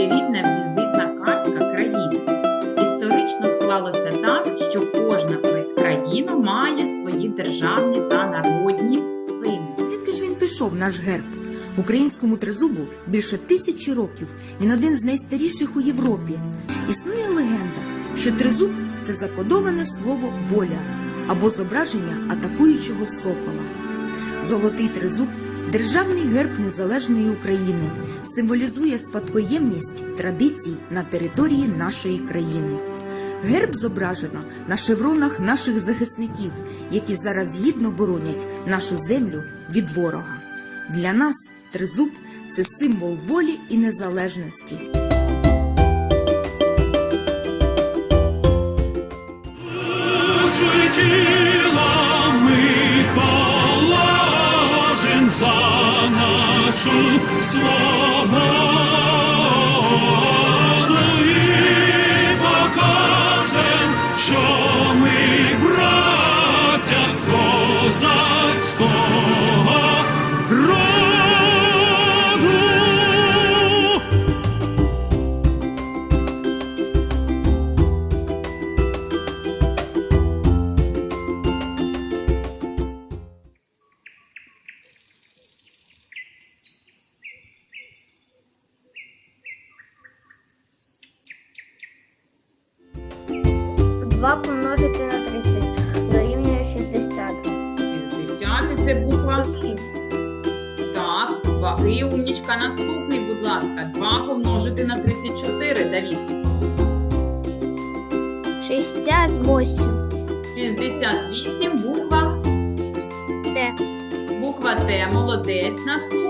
своєрідна візитна картка країни. Історично склалося так, що кожна країна має свої державні та народні символи. Звідки ж він пішов наш герб? Українському тризубу більше тисячі років. Він один з найстаріших у Європі. Існує легенда, що тризуб це закодоване слово воля або зображення атакуючого сокола. Золотий тризуб державний герб незалежної України, символізує спадкоємність традицій на території нашої країни. Герб зображено на шевронах наших захисників, які зараз гідно боронять нашу землю від ворога. Для нас тризуб це символ волі і незалежності. Душою нашу свободу 2 помножити на 30 дорівнює 60. 60 це буква І. Так, 2. І умнічка. Наступний, будь ласка, 2 помножити на 34, Давід. 68. 68 буква Т. Буква Т. Молодець. Наступний.